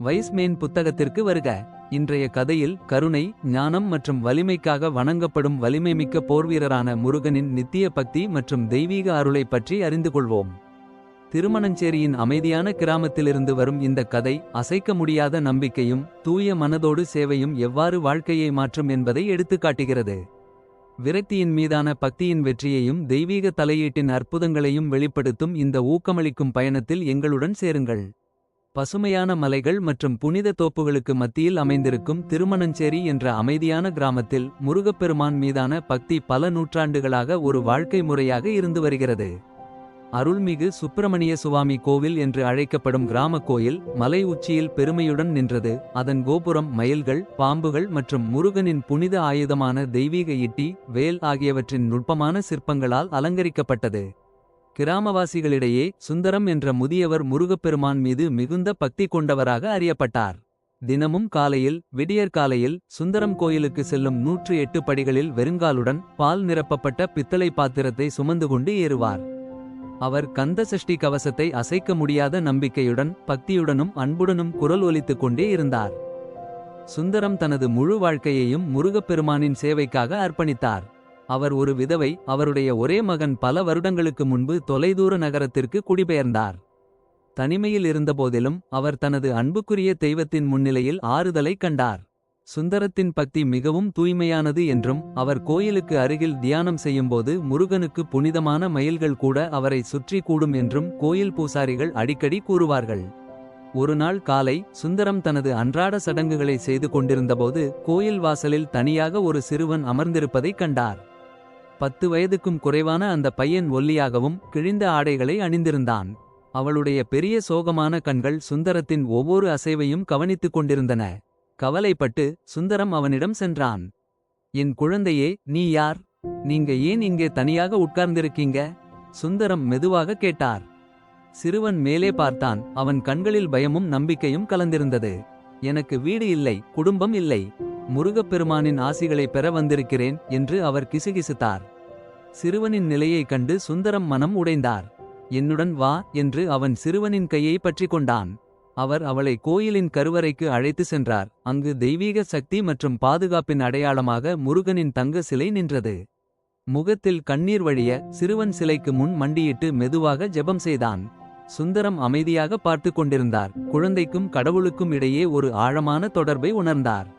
Wiseman புத்தகத்திற்கு வருக. இன்றைய கதையில் கருணை ஞானம் மற்றும் வலிமைக்காக வணங்கப்படும் வலிமைமிக்க போர்வீரரான முருகனின் நித்திய பக்தி மற்றும் தெய்வீக அருளை பற்றி அறிந்து கொள்வோம். திருமணஞ்சேரியின் அமைதியான கிராமத்திலிருந்து வரும் இந்த கதை அசைக்க முடியாத நம்பிக்கையும் தூய மனதோடு சேவையும் எவ்வாறு வாழ்க்கையை மாற்றும் என்பதை எடுத்துக்காட்டுகிறது. விரக்தியின் மீதான பக்தியின் வெற்றியையும் தெய்வீக தலையீட்டின் அற்புதங்களையும் வெளிப்படுத்தும் இந்த ஊக்கமளிக்கும் பயணத்தில் எங்களுடன் சேருங்கள். பசுமையான மலைகள் மற்றும் புனித தோப்புகளுக்கு மத்தியில் அமைந்திருக்கும் திருமணஞ்சேரி என்ற அமைதியான கிராமத்தில் முருகப்பெருமான் மீதான பக்தி பல நூற்றாண்டுகளாக ஒரு வாழ்க்கை முறையாக இருந்து வருகிறது. அருள்மிகு சுப்பிரமணிய சுவாமி கோவில் என்று அழைக்கப்படும் கிராம கோயில் மலை உச்சியில் பெருமையுடன் நின்றது. அதன் கோபுரம் மயில்கள் பாம்புகள் மற்றும் முருகனின் புனித ஆயுதமான தெய்வீக இட்டி வேல் ஆகியவற்றின் நுட்பமான சிற்பங்களால் அலங்கரிக்கப்பட்டது. கிராமவாசிகளிடையே சுந்தரம் என்ற முதியவர் முருகப்பெருமான் மீது மிகுந்த பக்தி கொண்டவராக அறியப்பட்டார். தினமும் காலையில் விடியற்காலையில் சுந்தரம் கோயிலுக்கு செல்லும் நூற்று எட்டு படிகளில் வெறுங்காலுடன் பால் நிரப்பப்பட்ட பித்தளை பாத்திரத்தை சுமந்து கொண்டு ஏறுவார். அவர் கந்த சஷ்டி கவசத்தை அசைக்க முடியாத நம்பிக்கையுடன் பக்தியுடனும் அன்புடனும் குரல் ஒலித்துக் கொண்டே இருந்தார். சுந்தரம் தனது முழு வாழ்க்கையையும் முருகப்பெருமானின் சேவைக்காக அர்ப்பணித்தார். அவர் ஒரு விதவை அவருடைய ஒரே மகன் பல வருடங்களுக்கு முன்பு தொலைதூர நகரத்திற்கு குடிபெயர்ந்தார். தனிமையில் இருந்தபோதிலும் அவர் தனது அன்புக்குரிய தெய்வத்தின் முன்னிலையில் ஆறுதலை கண்டார். சுந்தரத்தின் பக்தி மிகவும் தூய்மையானது என்றும் அவர் கோயிலுக்கு அருகில் தியானம் செய்யும்போது முருகனுக்கு புனிதமான மயில்கள் கூட அவரை சுற்றி கூடும் என்றும் கோயில் பூசாரிகள் அடிக்கடி கூறுவார்கள். ஒருநாள் காலை சுந்தரம் தனது அன்றாட சடங்குகளை செய்து கொண்டிருந்தபோது கோயில் வாசலில் தனியாக ஒரு சிறுவன் அமர்ந்திருப்பதைக் கண்டார். பத்து வயதுக்கும் குறைவான அந்த பையன் ஒல்லியாகவும் கிழிந்த ஆடைகளை அணிந்திருந்தான். அவளுடைய பெரிய சோகமான கண்கள் சுந்தரத்தின் ஒவ்வொரு அசைவையும் கவனித்துக் கொண்டிருந்தன. கவலைப்பட்டு சுந்தரம் அவனிடம் சென்றான். என் குழந்தையே நீ யார்? நீங்க ஏன் இங்கே தனியாக உட்கார்ந்திருக்கீங்க? சுந்தரம் மெதுவாக கேட்டார். சிறுவன் மேலே பார்த்தான். அவன் கண்களில் பயமும் நம்பிக்கையும் கலந்திருந்தது. எனக்கு வீடு இல்லை குடும்பம் இல்லை. முருகப்பெருமானின் ஆசிகளை பெற வந்திருக்கிறேன் என்று அவர் கிசுகிசுத்தார். சிறுவனின் நிலையைக் கண்டு சுந்தரம் மனம் உடைந்தார். என்னுடன் வா என்று அவன் சிறுவனின் கையை பற்றிக் கொண்டான். அவர் அவளை கோயிலின் கருவறைக்கு அழைத்து சென்றார். அங்கு தெய்வீக சக்தி மற்றும் பாதுகாப்பின் அடையாளமாக முருகனின் தங்க சிலை நின்றது. முகத்தில் கண்ணீர் வழிய சிறுவன் சிலைக்கு முன் மண்டியிட்டு மெதுவாக ஜெபம் செய்தான். சுந்தரம் அமைதியாக பார்த்து கொண்டிருந்தார். குழந்தைக்கும் கடவுளுக்கும் இடையே ஒரு ஆழமான தொடர்பை உணர்ந்தார்.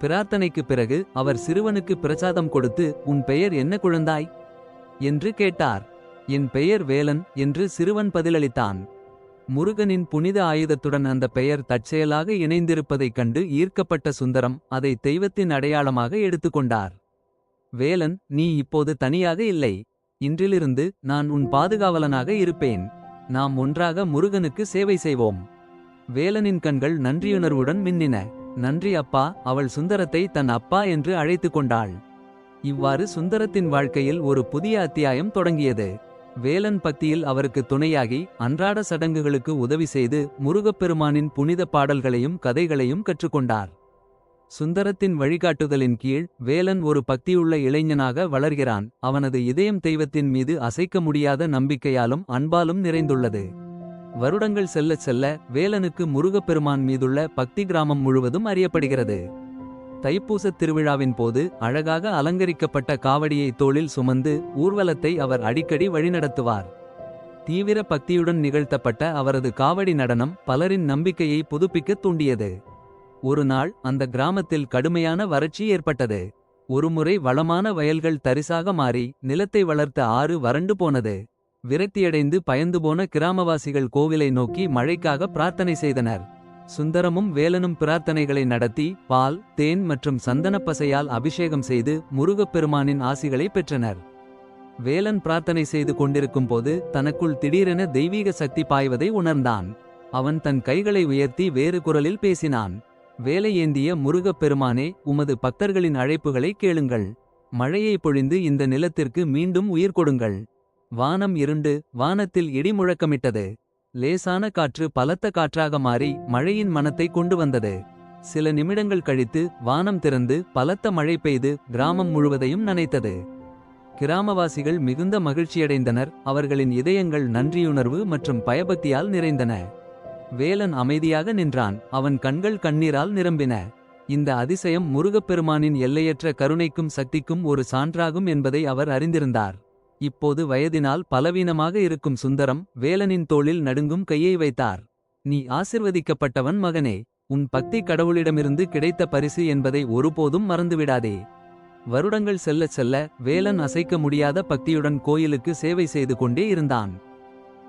பிரார்த்தனைக்கு பிறகு அவர் சிறுவனுக்கு பிரசாதம் கொடுத்து உன் பெயர் என்ன குழந்தாய்? என்று கேட்டார். என் பெயர் வேலன் என்று சிறுவன் பதிலளித்தான். முருகனின் புனித ஆயுதத்துடன் அந்த பெயர் தற்செயலாக இணைந்திருப்பதைக் கண்டு ஈர்க்கப்பட்ட சுந்தரம் அதை தெய்வத்தின் அடையாளமாக எடுத்துக்கொண்டார் வேலன் நீ இப்போது தனியாக இல்லை. இன்றிலிருந்து நான் உன் பாதுகாவலனாக இருப்பேன். நாம் ஒன்றாக முருகனுக்கு சேவை செய்வோம். வேலனின் கண்கள் நன்றியுணர்வுடன் மின்னின. நன்றி அப்பா அவள் சுந்தரத்தை தன் அப்பா என்று அழைத்து கொண்டாள். இவ்வாறு சுந்தரத்தின் வாழ்க்கையில் ஒரு புதிய அத்தியாயம் தொடங்கியது. வேலன் பக்தியில் அவருக்கு துணையாகி அன்றாட சடங்குகளுக்கு உதவி செய்து முருகப்பெருமானின் புனித பாடல்களையும் கதைகளையும் கற்றுக்கொண்டார். சுந்தரத்தின் வழிகாட்டுதலின் கீழ் வேலன் ஒரு பக்தியுள்ள இளைஞனாக வளர்கிறான். அவனது இதயம் தெய்வத்தின் மீது அசைக்க முடியாத நம்பிக்கையாலும் அன்பாலும் நிறைந்துள்ளது. வருடங்கள் செல்லச் செல்ல வேலனுக்கு முருகப்பெருமான் மீதுள்ள பக்தி கிராமம் முழுவதும் அறியப்படுகிறது. தைப்பூசத் திருவிழாவின் போது அழகாக அலங்கரிக்கப்பட்ட காவடியை தோளில் சுமந்து ஊர்வலத்தை அவர் அடிக்கடி வழிநடத்துவார். தீவிர பக்தியுடன் நிகழ்த்தப்பட்ட அவரது காவடி நடனம் பலரின் நம்பிக்கையை புதுப்பிக்கத் தூண்டியது. ஒரு நாள் அந்த கிராமத்தில் கடுமையான வறட்சி ஏற்பட்டது. ஒருமுறை வளமான வயல்கள் தரிசாக மாறி நிலத்தை வளர்த்த ஆறு வறண்டு போனது. விரக்தியடைந்து பயந்து போன கிராமவாசிகள் கோவிலை நோக்கி மழைக்காக பிரார்த்தனை செய்தனர். சுந்தரமும் வேலனும் பிரார்த்தனைகளை நடத்தி பால் தேன் மற்றும் சந்தனப்பசையால் அபிஷேகம் செய்து முருகப்பெருமானின் ஆசிகளை பெற்றனர். வேலன் பிரார்த்தனை செய்து கொண்டிருக்கும் போது தனக்குள் திடீரென தெய்வீக சக்தி பாய்வதை உணர்ந்தான். அவன் தன் கைகளை உயர்த்தி வேறு குரலில் பேசினான். வேலை ஏந்திய முருகப்பெருமானே உமது பக்தர்களின் அழைப்புகளை கேளுங்கள். மழையை பொழிந்து இந்த நிலத்திற்கு மீண்டும் உயிர் கொடுங்கள். வானம் இருண்டு வானத்தில் இடி முழக்கமிட்டது லேசான காற்று பலத்த காற்றாக மாறி மழையின் மனத்தை கொண்டு வந்தது. சில நிமிடங்கள் கழித்து வானம் திறந்து பலத்த மழை பெய்து கிராமம் முழுவதையும் நனைத்தது. கிராமவாசிகள் மிகுந்த மகிழ்ச்சியடைந்தனர். அவர்களின் இதயங்கள் நன்றியுணர்வு மற்றும் பயபக்தியால் நிறைந்தன. வேலன் அமைதியாக நின்றான். அவன் கண்கள் கண்ணீரால் நிரம்பின. இந்த அதிசயம் முருகப்பெருமானின் எல்லையற்ற கருணைக்கும் சக்திக்கும் ஒரு சான்றாகும் என்பதை அவர் அறிந்திருந்தார். இப்போது வயதினால் பலவீனமாக இருக்கும் சுந்தரம் வேலனின் தோளில் நடுங்கும் கையை வைத்தார். நீ ஆசிர்வதிக்கப்பட்டவன் மகனே உன் பக்தி கடவுளிடமிருந்து கிடைத்த பரிசு என்பதை ஒருபோதும் மறந்துவிடாதே. வருடங்கள் செல்லச் செல்ல வேலன் அசைக்க முடியாத பக்தியுடன் கோயிலுக்கு சேவை செய்து கொண்டே இருந்தான்.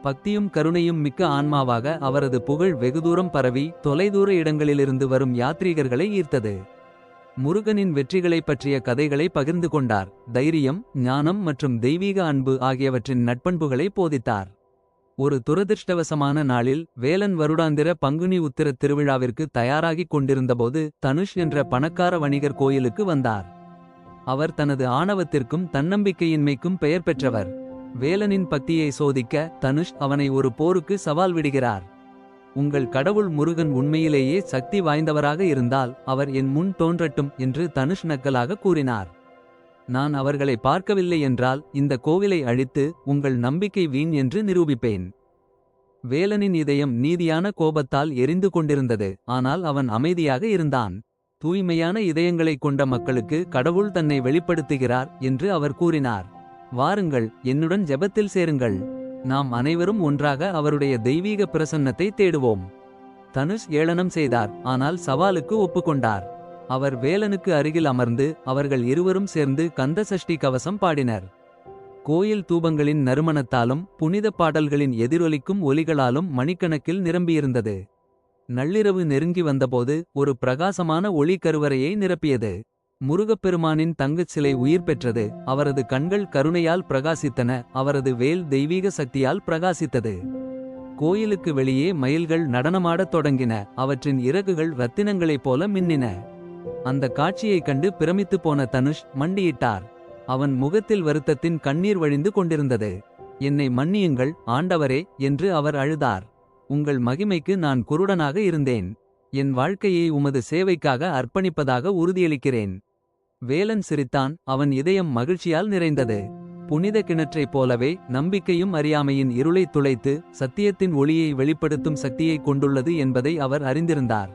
பக்தியும் கருணையும் மிக்க ஆன்மாவாக அவரது புகழ் வெகுதூரம் பரவி தொலைதூர இடங்களிலிருந்து வரும் யாத்ரீகர்களை ஈர்த்தது. முருகனின் வெற்றிகளைப் பற்றிய கதைகளை பகிர்ந்து கொண்டார். தைரியம் ஞானம் மற்றும் தெய்வீக அன்பு ஆகியவற்றின் நட்பண்புகளை போதித்தார். ஒரு துரதிர்ஷ்டவசமான நாளில் வேலன் வருடாந்திர பங்குனி உத்திர திருவிழாவிற்கு தயாராகிக் கொண்டிருந்தபோது தனுஷ் என்ற பணக்கார வணிகர் கோயிலுக்கு வந்தார். அவர் தனது ஆணவத்திற்கும் தன்னம்பிக்கையின்மைக்கும் பெயர் பெற்றவர். வேலனின் பக்தியை சோதிக்க தனுஷ் அவனை ஒரு போருக்கு சவால் விடுகிறார். உங்கள் கடவுள் முருகன் உண்மையிலேயே சக்தி வாய்ந்தவராக இருந்தால் அவர் என் முன் தோன்றட்டும் என்று தனுஷ் நக்கலாக கூறினார். நான் அவர்களை பார்க்கவில்லை என்றால் இந்த கோவிலை அழித்து உங்கள் நம்பிக்கை வீண் என்று நிரூபிப்பேன். வேலனின் இதயம் நீதியான கோபத்தால் எரிந்து கொண்டிருந்தது ஆனால் அவன் அமைதியாக இருந்தான். தூய்மையான இதயங்களைக் கொண்ட மக்களுக்கு கடவுள் தன்னை வெளிப்படுத்துகிறார் என்று அவர் கூறினார். வாருங்கள் என்னுடன் ஜெபத்தில் சேருங்கள். நாம் அனைவரும் ஒன்றாக அவருடைய தெய்வீக பிரசன்னத்தை தேடுவோம். தனுஷ் ஏளனம் செய்தார் ஆனால் சவாலுக்கு ஒப்புக்கொண்டார். அவர் வேலனுக்கு அருகில் அமர்ந்து அவர்கள் இருவரும் சேர்ந்து கந்த சஷ்டி கவசம் பாடினர். கோயில் தூபங்களின் நறுமணத்தாலும் புனித பாடல்களின் எதிரொலிக்கும் ஒலிகளாலும் மணிக்கணக்கில் நிரம்பியிருந்தது. நள்ளிரவு நெருங்கி வந்தபோது ஒரு பிரகாசமான ஒளி கருவறையை நிரப்பியது. முருகப்பெருமானின் தங்கச் சிலை உயிர் பெற்றது. அவரது கண்கள் கருணையால் பிரகாசித்தன. அவரது வேல் தெய்வீக சக்தியால் பிரகாசித்தது. கோயிலுக்கு வெளியே மயில்கள் நடனமாடத் தொடங்கின. அவற்றின் இறகுகள் ரத்தினங்களைப் போல மின்னின. அந்த காட்சியைக் கண்டு பிரமித்துப் போன தனுஷ் மண்டியிட்டார். அவன் முகத்தில் வருத்தத்தின் கண்ணீர் வழிந்து கொண்டிருந்தது. என்னை மன்னியுங்கள் ஆண்டவரே என்று அவர் அழுதார். உங்கள் மகிமைக்கு நான் குருடனாக இருந்தேன். என் வாழ்க்கையை உமது சேவைக்காக அர்ப்பணிப்பதாக உறுதியளிக்கிறேன். வேலன் சிரித்தான் அவன் இதயம் மகிழ்ச்சியால் நிறைந்தது. புனித கிணற்றைப் போலவே நம்பிக்கையும் அறியாமையின் இருளை துளைத்து சத்தியத்தின் ஒளியை வெளிப்படுத்தும் சக்தியைக் கொண்டுள்ளது என்பதை அவர் அறிந்திருந்தார்.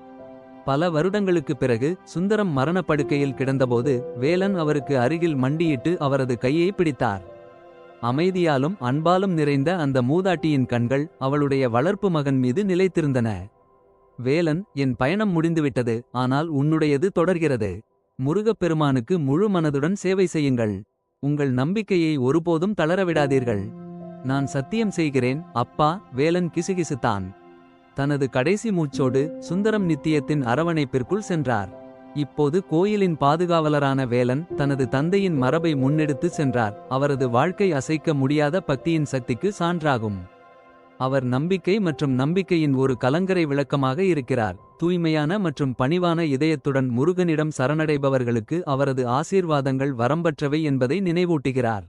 பல வருடங்களுக்குப் பிறகு சுந்தரம் மரணப்படுக்கையில் கிடந்தபோது வேலன் அவருக்கு அருகில் மண்டியிட்டு அவரது கையை பிடித்தார். அமைதியாலும் அன்பாலும் நிறைந்த அந்த மூதாட்டியின் கண்கள் அவளுடைய வளர்ப்பு மகன் மீது நிலைத்திருந்தன. வேலன் என் பயணம் முடிந்துவிட்டது ஆனால் உன்னுடையது தொடர்கிறது. முருகப்பெருமானுக்கு முழு மனதுடன் சேவை செய்யுங்கள். உங்கள் நம்பிக்கையை ஒருபோதும் தளரவிடாதீர்கள் நான் சத்தியம் செய்கிறேன் அப்பா வேலன் கிசுகிசுத்தான். தனது கடைசி மூச்சோடு சுந்தரம் நித்தியத்தின் அரவணைப்பிற்குள் சென்றார். இப்போது கோயிலின் பாதுகாவலரான வேலன் தனது தந்தையின் மரபை முன்னெடுத்து சென்றார். அவரது வாழ்க்கை அசைக்க முடியாத பக்தியின் சக்திக்கு சான்றாகும். அவர் நம்பிக்கை மற்றும் நம்பிக்கையின் ஒரு கலங்கரை விளக்கமாக இருக்கிறார். தூய்மையான மற்றும் பணிவான இதயத்துடன் முருகனிடம் சரணடைபவர்களுக்கு அவரது ஆசீர்வாதங்கள் வரம்பற்றவை என்பதை நினைவூட்டுகிறார்.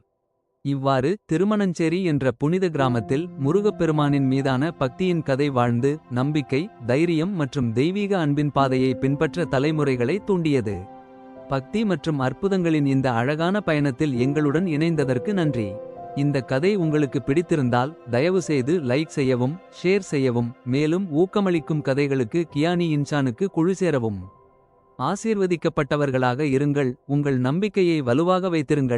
இவ்வாறு திருமணஞ்சேரி என்ற புனித கிராமத்தில் முருகப்பெருமானின் மீதான பக்தியின் கதை வாழ்ந்து நம்பிக்கை தைரியம் மற்றும் தெய்வீக அன்பின் பாதையை பின்பற்ற தலைமுறைகளை தூண்டியது. பக்தி மற்றும் அற்புதங்களின் இந்த அழகான பயணத்தில் எங்களுடன் இணைந்ததற்கு நன்றி. இந்த கதை உங்களுக்கு பிடித்திருந்தால் தயவுசெய்து லைக் செய்யவும் ஷேர் செய்யவும் மேலும் ஊக்கமளிக்கும் கதைகளுக்கு கியானி இன்சானுக்கு குழு சேரவும். ஆசீர்வதிக்கப்பட்டவர்களாக இருங்கள் உங்கள் நம்பிக்கையை வலுவாக வைத்திருங்கள்.